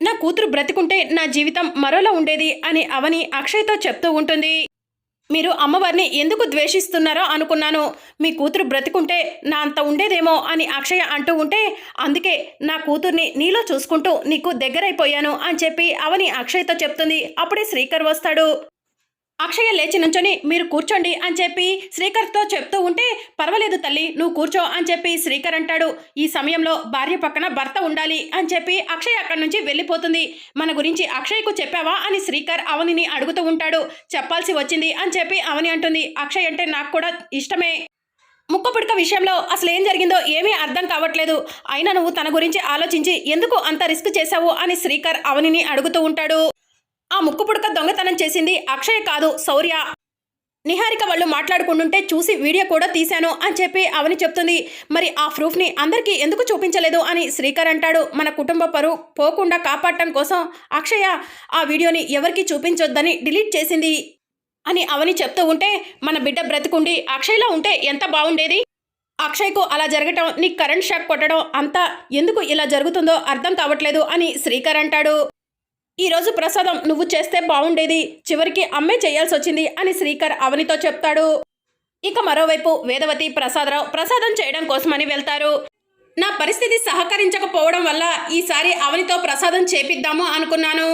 నా కూతురు బ్రతికుంటే నా జీవితం మరోలా ఉండేది అని అవని అక్షయ్తో చెప్తూ ఉంటుంది. మీరు అమ్మవారిని ఎందుకు ద్వేషిస్తున్నారో అనుకున్నాను. మీ కూతురు బ్రతికుంటే నా అంత ఉండేదేమో అని అక్షయ అంటూ ఉంటే అందుకే నా కూతుర్ని నీలో చూసుకుంటూ నీకు దగ్గరైపోయాను అని చెప్పి అవని అక్షయ్తో చెప్తుంది. అప్పుడే శ్రీకర్ వస్తాడు. అక్షయ లేచి నుంచొని మీరు కూర్చోండి అని చెప్పి శ్రీకర్తో చెప్తూ ఉంటే పర్వాలేదు తల్లి నువ్వు కూర్చో అని చెప్పి శ్రీకర్ అంటాడు. ఈ సమయంలో భార్య పక్కన భర్త ఉండాలి అని చెప్పి అక్షయ్ అక్కడి నుంచి వెళ్ళిపోతుంది. మన గురించి అక్షయ్కు చెప్పావా? అని శ్రీకర్ అవనిని అడుగుతూ ఉంటాడు. చెప్పాల్సి వచ్చింది అని చెప్పి అవని అంటుంది. అక్షయ్ అంటే నాకు కూడా ఇష్టమే. ముక్కపుడక విషయంలో అసలు ఏం జరిగిందో ఏమీ అర్థం కావట్లేదు. అయినా నువ్వు తన గురించి ఆలోచించి ఎందుకు అంత రిస్క్ చేశావు? అని శ్రీకర్ అవనిని అడుగుతూ ఉంటాడు. ఆ ముక్కుపుడక దొంగతనం చేసింది అక్షయ్ కాదు శౌర్య. నిహారిక వాళ్ళు మాట్లాడుకుంటుంటే చూసి వీడియో కూడా తీశాను అని చెప్పి అవని చెప్తుంది. మరి ఆ ప్రూఫ్ని అందరికీ ఎందుకు చూపించలేదు అని శ్రీకర్ అంటాడు. మన కుటుంబ పరువు పోకుండా కాపాడటం కోసం అక్షయ ఆ వీడియోని ఎవరికి చూపించొద్దని డిలీట్ చేసింది అని అవని చెప్తూ ఉంటే మన బిడ్డ బ్రతికుండి అక్షయ్లో ఉంటే ఎంత బాగుండేది? అక్షయ్కు అలా జరగటం నీకు కరెంట్ షాక్ కొట్టడం అంతా ఎందుకు ఇలా జరుగుతుందో అర్థం కావట్లేదు అని శ్రీకర్ అంటాడు. ఈరోజు ప్రసాదం నువ్వు చేస్తే బాగుండేది చివరికి అమ్మే చేయాల్సి వచ్చింది అని శ్రీకర్ అవనితో చెప్తాడు. ఇక మరోవైపు వేదవతి ప్రసాదరావు ప్రసాదం చేయడం కోసమని వెళ్తారు. నా పరిస్థితి సహకరించకపోవడం వల్ల ఈసారి అవనితో ప్రసాదం చేపిద్దాము అనుకున్నాను.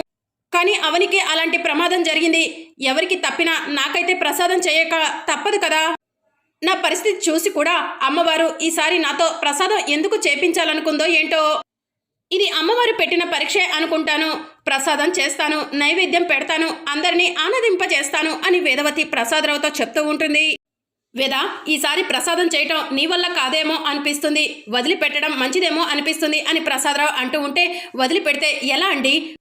కానీ అవనికి అలాంటి ప్రమాదం జరిగింది. ఎవరికి తప్పినా నాకైతే ప్రసాదం చేయక తప్పదు కదా. నా పరిస్థితి చూసి కూడా అమ్మవారు ఈసారి నాతో ప్రసాదం ఎందుకు చేపించాలనుకుందో ఏంటో ఇది అమ్మవారు పెట్టిన పరీక్షే అనుకుంటాను. ప్రసాదం చేస్తాను నైవేద్యం పెడతాను అందరినీ ఆనందింపజేస్తాను అని వేదవతి ప్రసాదరావుతో చెప్తూ ఉంటుంది. వేద ఈసారి ప్రసాదం చేయటం నీ వల్ల కాదేమో అనిపిస్తుంది. వదిలిపెట్టడం మంచిదేమో అనిపిస్తుంది అని ప్రసాదరావు అంటూ ఉంటే వదిలిపెడితే ఎలా అండి?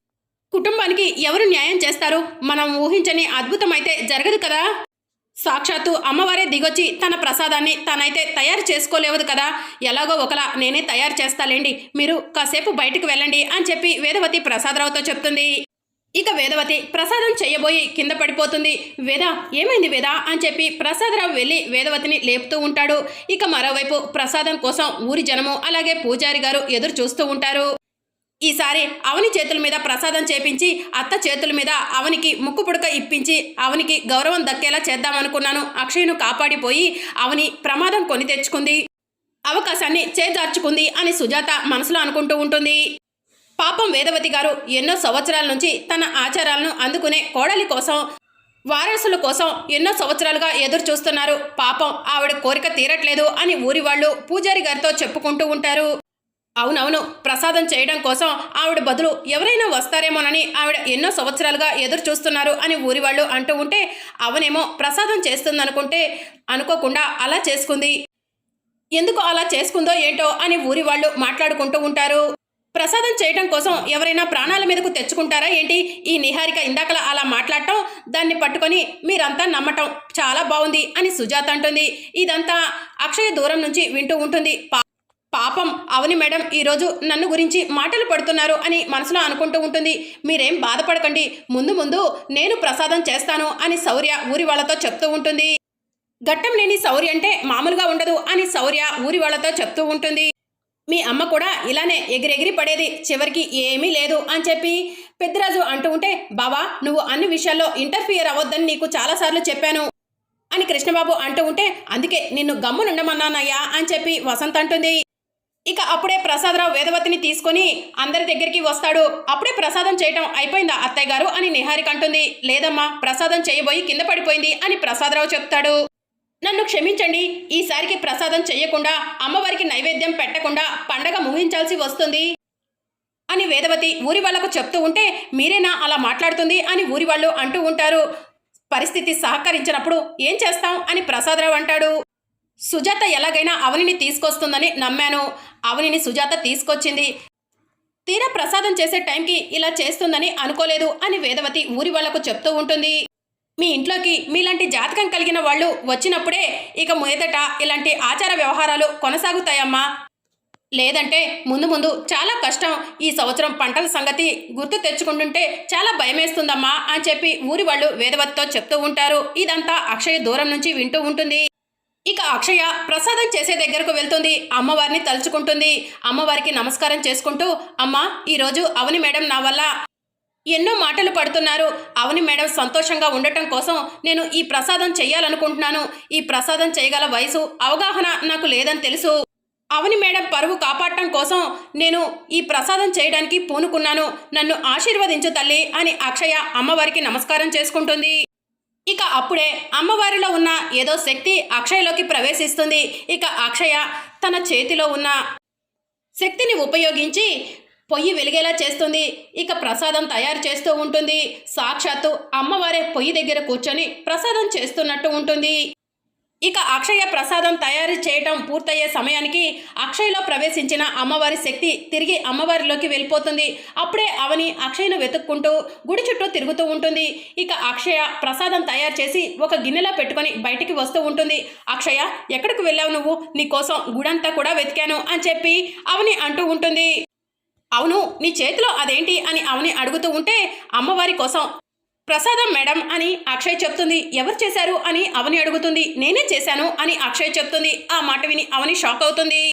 కుటుంబానికి ఎవరు న్యాయం చేస్తారు? మనం ఊహించని అద్భుతమైతే జరగదు కదా? సాక్షాత్తు అమ్మవారే దిగొచ్చి తన ప్రసాదాన్ని తనైతే తయారు చేసుకోలేవదు కదా. ఎలాగో ఒకలా నేనే తయారు చేస్తాలేండి. మీరు కాసేపు బయటకు వెళ్ళండి అని చెప్పి వేదవతి ప్రసాదరావుతో చెప్తుంది. ఇక వేదవతి ప్రసాదం చెయ్యబోయి కింద పడిపోతుంది. వేద ఏమైంది వేద? అని చెప్పి ప్రసాదరావు వెళ్ళి వేదవతిని లేపుతూ ఉంటాడు. ఇక మరోవైపు ప్రసాదం కోసం ఊరి జనము అలాగే పూజారి గారు ఎదురు చూస్తూ ఉంటారు. ఈసారి అవని చేతుల మీద ప్రసాదం చేపించి అత్త చేతుల మీద అవనికి ముక్కు పుడక ఇప్పించి అవనికి గౌరవం దక్కేలా చేద్దామనుకున్నాను. అక్షయ్ను కాపాడిపోయి అవని ప్రమాదం కొని తెచ్చుకుంది. అవకాశాన్ని చేజార్చుకుంది అని సుజాత మనసులో అనుకుంటూ ఉంటుంది. పాపం వేదవతి గారు ఎన్నో సంవత్సరాల నుంచి తన ఆచారాలను అందుకునే కోడలి కోసం వారసుల కోసం ఎన్నో సంవత్సరాలుగా ఎదురు చూస్తున్నారు పాపం ఆవిడ కోరిక తీరట్లేదు అని ఊరి వాళ్ళు పూజారి గారితో చెప్పుకుంటూ ఉంటారు. అవునవును ప్రసాదం చేయడం కోసం ఆవిడ బదులు ఎవరైనా వస్తారేమోనని ఆవిడ ఎన్నో సంవత్సరాలుగా ఎదురు చూస్తున్నారు అని ఊరి వాళ్ళు అంటూ ఉంటే అవనేమో ప్రసాదం చేస్తుందనుకుంటే అనుకోకుండా అలా చేసుకుంది. ఎందుకు అలా చేసుకుందో ఏంటో అని ఊరి వాళ్ళు మాట్లాడుకుంటూ ఉంటారు. ప్రసాదం చేయడం కోసం ఎవరైనా ప్రాణాల మీదకు తెచ్చుకుంటారా ఏంటి? ఈ నిహారిక ఇందాకలా అలా మాట్లాడటం దాన్ని పట్టుకొని మీరంతా నమ్మటం చాలా బాగుంది అని సుజాత అంటుంది. ఇదంతా అక్షయ దూరం నుంచి వింటూ ఉంటుంది. పాపం అవని మేడం ఈరోజు నన్ను గురించి మాటలు పడుతున్నారు అని మనసులో అనుకుంటూ ఉంటుంది. మీరేం బాధపడకండి. ముందు ముందు నేను ప్రసాదం చేస్తాను అని శౌర్య ఊరి వాళ్ళతో చెప్తూ ఉంటుంది. ఘట్టం లేని శౌర్య అంటే మామూలుగా ఉండదు అని శౌర్య ఊరి వాళ్ళతో చెప్తూ ఉంటుంది. మీ అమ్మ కూడా ఇలానే ఎగిరెగిరి పడేది చివరికి ఏమీ లేదు అని చెప్పి పెద్దరాజు అంటూ ఉంటే బావా నువ్వు అన్ని విషయాల్లో ఇంటర్ఫియర్ అవ్వద్దని నీకు చాలాసార్లు చెప్పాను అని కృష్ణబాబు అంటూ ఉంటే అందుకే నిన్ను గమ్మునుండమన్నానయ్యా అని చెప్పి వసంత్ అంటుంది. ఇక అప్పుడే ప్రసాదరావు వేదవతిని తీసుకొని అందరి దగ్గరికి వస్తాడు. అప్పుడే ప్రసాదం చేయటం అయిపోయిందా అత్తయ్య గారు? అని నిహారిక అంటుంది. లేదమ్మా ప్రసాదం చేయబోయి కింద పడిపోయింది అని ప్రసాదరావు చెప్తాడు. నన్ను క్షమించండి ఈసారికి ప్రసాదం చెయ్యకుండా అమ్మవారికి నైవేద్యం పెట్టకుండా పండగ ముగించాల్సి వస్తుంది. అని వేదవతి ఊరి వాళ్ళకు చెప్తూ ఉంటే మీరేనా అలా మాట్లాడుతుంది అని ఊరి వాళ్ళు అంటూ ఉంటారు. పరిస్థితి సహకరించినప్పుడు ఏం చేస్తాం? అని ప్రసాదరావు అంటాడు. సుజాత ఎలాగైనా అవనిని తీసుకొస్తుందని నమ్మాను. అవనిని సుజాత తీసుకొచ్చింది. తీరా ప్రసాదం చేసే టైంకి ఇలా చేస్తుందని అనుకోలేదు అని వేదవతి ఊరి వాళ్ళకు చెప్తూ ఉంటుంది. మీ ఇంట్లోకి మీలాంటి జాతకం కలిగిన వాళ్ళు వచ్చినప్పుడే ఇక మొదట ఇలాంటి ఆచార వ్యవహారాలు కొనసాగుతాయమ్మా. లేదంటే ముందు ముందు చాలా కష్టం ఈ సంవత్సరం పంటల సంగతి గుర్తు తెచ్చుకుంటుంటే చాలా భయమేస్తుందమ్మా అని చెప్పి ఊరి వాళ్ళు వేదవతితో చెప్తూ ఉంటారు. ఇదంతా అక్షయ్ దూరం నుంచి వింటూ ఉంటుంది. ఇక అక్షయ ప్రసాదం చేసే దగ్గరకు వెళ్తుంది. అమ్మవారిని తలుచుకుంటుంది. అమ్మవారికి నమస్కారం చేసుకుంటూ అమ్మ ఈరోజు అవని మేడం నా వల్ల ఎన్నో మాటలు పడుతున్నారు. అవని మేడం సంతోషంగా ఉండటం కోసం నేను ఈ ప్రసాదం చేయాలనుకుంటున్నాను. ఈ ప్రసాదం చేయగల వయసు అవగాహన నాకు లేదని తెలుసు. అవని మేడం పరువు కాపాడటం కోసం నేను ఈ ప్రసాదం చేయడానికి పూనుకున్నాను. నన్ను ఆశీర్వదించు తల్లి అని అక్షయ అమ్మవారికి నమస్కారం చేసుకుంటుంది. అప్పుడే అమ్మవారిలో ఉన్న ఏదో శక్తి అక్షయలోకి ప్రవేశిస్తుంది. ఇక అక్షయ తన చేతిలో ఉన్న శక్తిని ఉపయోగించి పొయ్యి వెలిగేలా చేస్తుంది. ఇక ప్రసాదం తయారు చేస్తూ ఉంటుంది. సాక్షాత్తు అమ్మవారే పొయ్యి దగ్గర కూర్చొని ప్రసాదం చేస్తున్నట్టు ఉంటుంది. ఇక అక్షయ ప్రసాదం తయారు చేయటం పూర్తయ్యే సమయానికి అక్షయ్లో ప్రవేశించిన అమ్మవారి శక్తి తిరిగి అమ్మవారిలోకి వెళ్ళిపోతుంది. అప్పుడే అవని అక్షయను వెతుక్కుంటూ గుడి చుట్టూ తిరుగుతూ ఉంటుంది. ఇక అక్షయ ప్రసాదం తయారు చేసి ఒక గిన్నెలో పెట్టుకొని బయటికి వస్తూ ఉంటుంది. అక్షయ ఎక్కడికి వెళ్ళావు నువ్వు? నీకోసం గుడంతా కూడా వెతికాను అని చెప్పి అవని అంటూ ఉంటుంది. అవును నీ చేతిలో అదేంటి? అని అవని అడుగుతూ ఉంటే అమ్మవారి కోసం ప్రసాదం మేడం అని అక్షయ్ చెప్తుంది. ఎవరు చేశారు అని అవని అడుగుతుంది. నేనే చేశాను అని అక్షయ్ చెప్తుంది. ఆ మాట విని అవని షాక్ అవుతుంది.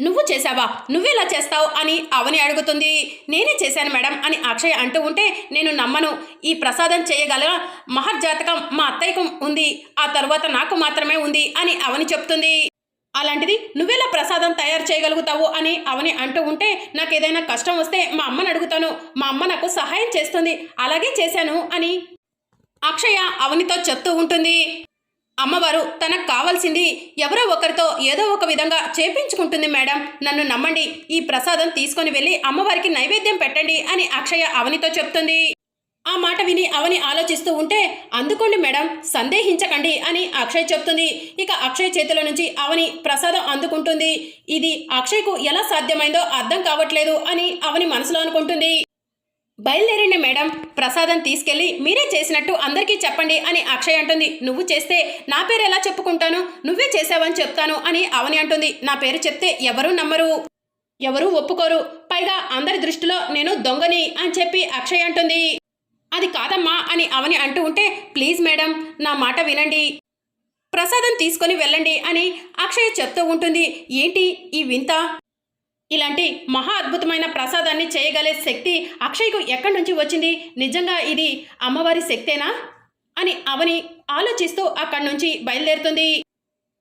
నువ్వు చేశావా? నువ్వెలా చేస్తావు? అని అవని అడుగుతుంది. నేనే చేశాను మేడం అని అక్షయ్ అంటూ ఉంటే నేను నమ్మను. ఈ ప్రసాదం చేయగల మహర్జాతకం మా అత్తయ్యకు ఉంది. ఆ తర్వాత నాకు మాత్రమే ఉంది అని అవని చెప్తుంది. అలాంటిది నువ్వెలా ప్రసాదం తయారు చేయగలుగుతావు అని అవని అంటూ ఉంటే నాకు ఏదైనా కష్టం వస్తే మా అమ్మని అడుగుతాను. మా అమ్మ నాకు సహాయం చేస్తుంది. అలాగే చేశాను అని అక్షయ అవనితో చెప్తూ ఉంటుంది. అమ్మవారు తనకు కావాల్సింది ఎవరో ఒకరితో ఏదో ఒక విధంగా చేపించుకుంటుంది మేడం. నన్ను నమ్మండి. ఈ ప్రసాదం తీసుకొని వెళ్ళి అమ్మవారికి నైవేద్యం పెట్టండి అని అక్షయ అవనితో చెప్తుంది. ఆ మాట విని అవని ఆలోచిస్తూ ఉంటే అందుకోండి మేడం సందేహించకండి అని అక్షయ్ చెప్తుంది. ఇక అక్షయ్ చేతిలో నుంచి అవని ప్రసాదం అందుకుంటుంది. ఇది అక్షయ్కు ఎలా సాధ్యమైందో అర్థం కావట్లేదు అని అవని మనసులో అనుకుంటుంది. బయలుదేరండి మేడం ప్రసాదం తీసుకెళ్ళి మీరే చేసినట్టు అందరికీ చెప్పండి అని అక్షయ్ అంటుంది. నువ్వు చేస్తే నా పేరు ఎలా చెప్పుకుంటాను? నువ్వే చేసావని చెప్తాను అని అవని అంటుంది. నా పేరు చెప్తే ఎవరూ నమ్మరు. ఎవరూ ఒప్పుకోరు. పైగా అందరి దృష్టిలో నేను దొంగని అని చెప్పి అక్షయ్ అంటుంది. అది కాదమ్మా అని అవని అంటూ ఉంటే ప్లీజ్ మేడం నా మాట వినండి. ప్రసాదం తీసుకొని వెళ్ళండి అని అక్షయ్ చెప్తూ ఉంటుంది. ఏంటి? ఈ వింత? ఇలాంటి మహా అద్భుతమైన ప్రసాదాన్ని చేయగలే శక్తి అక్షయ్కు ఎక్కడి నుంచి వచ్చింది? నిజంగా ఇది అమ్మవారి శక్తేనా? అని అవని ఆలోచిస్తూ అక్కడి నుంచి బయలుదేరుతుంది.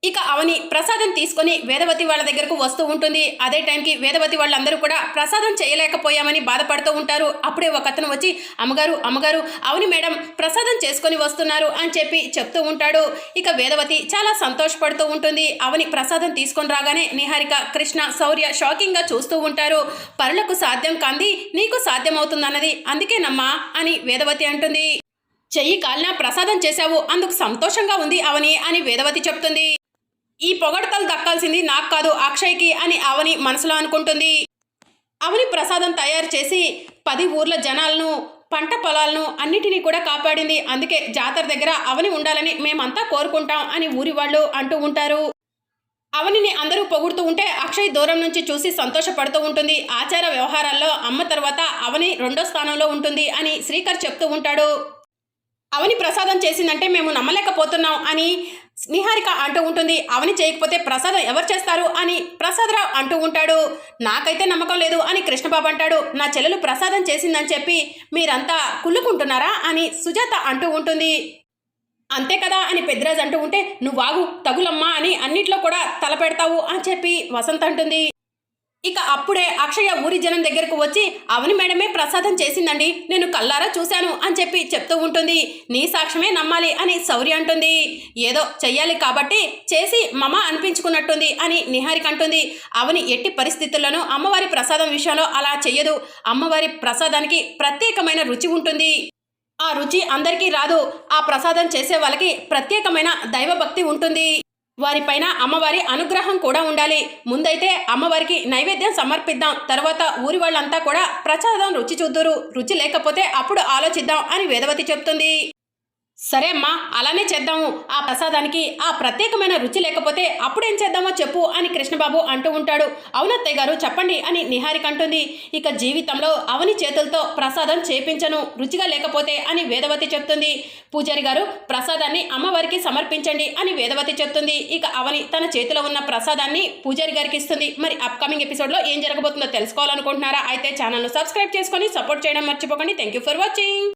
ఇక అవని ప్రసాదం తీసుకొని వేదవతి వాళ్ళ దగ్గరకు వస్తూ ఉంటుంది. అదే టైంకి వేదవతి వాళ్ళందరూ కూడా ప్రసాదం చేయలేకపోయామని బాధపడుతూ ఉంటారు. అప్పుడే ఒక అతను వచ్చి అమ్మగారు అమ్మగారు అవని మేడం ప్రసాదం చేసుకొని వస్తున్నారు అని చెప్పి చెప్తూ ఉంటాడు. ఇక వేదవతి చాలా సంతోషపడుతూ ఉంటుంది. అవని ప్రసాదం తీసుకొని రాగానే నిహారిక కృష్ణ శౌర్య షాకింగ్గా చూస్తూ ఉంటారు. పరులకు సాధ్యం కాంది నీకు సాధ్యమవుతుందన్నది అందుకేనమ్మా అని వేదవతి అంటుంది. చెయ్యి కాలినా ప్రసాదం చేశావు అందుకు సంతోషంగా ఉంది అవని అని వేదవతి చెప్తుంది. ఈ పొగడతలు దక్కాల్సింది నాకు కాదు అక్షయ్కి అని అవని మనసులో అనుకుంటుంది. అవని ప్రసాదం తయారు చేసి పది ఊర్ల జనాలను పంట పొలాలను అన్నిటినీ కూడా కాపాడింది. అందుకే జాతర దగ్గర అవని ఉండాలని మేమంతా కోరుకుంటాం అని ఊరి వాళ్ళు అంటూ ఉంటారు. అవనిని అందరూ పొగుడుతూ ఉంటే అక్షయ్ దూరం నుంచి చూసి సంతోషపడుతూ ఉంటుంది. ఆచార వ్యవహారాల్లో అమ్మ తర్వాత అవని రెండో స్థానంలో ఉంటుంది అని శ్రీకర్ చెప్తూ ఉంటాడు. అవని ప్రసాదం చేసిందంటే మేము నమ్మలేకపోతున్నాం అని నిహారిక అంటూ ఉంటుంది. అవని చేయకపోతే ప్రసాదం ఎవరు చేస్తారు? అని ప్రసాదరావు అంటూ ఉంటాడు. నాకైతే నమ్మకం లేదు అని కృష్ణబాబు అంటాడు. నా చెల్లెలు ప్రసాదం చేసిందని చెప్పి మీరంతా కుళ్ళుకుంటున్నారా? అని సుజాత అంటూ ఉంటుంది. అంతే కదా అని పెద్దిరాజు అంటూ ఉంటే నువ్వు వాగు తగులమ్మా అని అన్నిట్లో కూడా తలపెడతావు అని చెప్పి వసంత్ అంటుంది. ఇక అప్పుడే అక్షయ ఊరి జనం దగ్గరకు వచ్చి అవని మేడమే ప్రసాదం చేసిందండి. నేను కల్లారా చూశాను అని చెప్పి చెప్తూ ఉంటుంది. నీ సాక్ష్యమే నమ్మాలి అని శౌర్య అంటుంది. ఏదో చెయ్యాలి కాబట్టి చేసి మమ అనిపించుకున్నట్టుంది అని నిహారిక అంటుంది. అవని ఎట్టి పరిస్థితుల్లోనూ అమ్మవారి ప్రసాదం విషయంలో అలా చెయ్యదు. అమ్మవారి ప్రసాదానికి ప్రత్యేకమైన రుచి ఉంటుంది. ఆ రుచి అందరికీ రాదు. ఆ ప్రసాదం చేసే వాళ్ళకి ప్రత్యేకమైన దైవభక్తి ఉంటుంది. వారిపైన అమ్మవారి అనుగ్రహం కూడా ఉండాలి. ముందైతే అమ్మవారికి నైవేద్యం సమర్పిద్దాం. తర్వాత ఊరి వాళ్ళంతా కూడా ప్రసాదం రుచి చూద్దురు. రుచి లేకపోతే అప్పుడు ఆలోచిద్దాం అని వేదవతి చెప్తుంది. సరే అమ్మా అలానే చేద్దాము. ఆ ప్రసాదానికి ఆ ప్రత్యేకమైన రుచి లేకపోతే అప్పుడేం చేద్దామో చెప్పు అని కృష్ణబాబు అంటూ ఉంటాడు. అవునత్తయ్య గారు చెప్పండి అని నిహారిక అంటుంది. ఇక జీవితంలో అవని చేతులతో ప్రసాదం చేపించను రుచిగా లేకపోతే అని వేదవతి చెప్తుంది. పూజారి గారు ప్రసాదాన్ని అమ్మవారికి సమర్పించండి అని వేదవతి చెప్తుంది. ఇక అవని తన చేతిలో ఉన్న ప్రసాదాన్ని పూజారి గారికి ఇస్తుంది. మరి అప్కమింగ్ ఎపిసోడ్లో ఏం జరగబోతుందో తెలుసుకోవాలనుకుంటున్నారా? అయితే ఛానల్ను సబ్స్క్రైబ్ చేసుకొని సపోర్ట్ చేయడం మర్చిపోకండి. Thank you for watching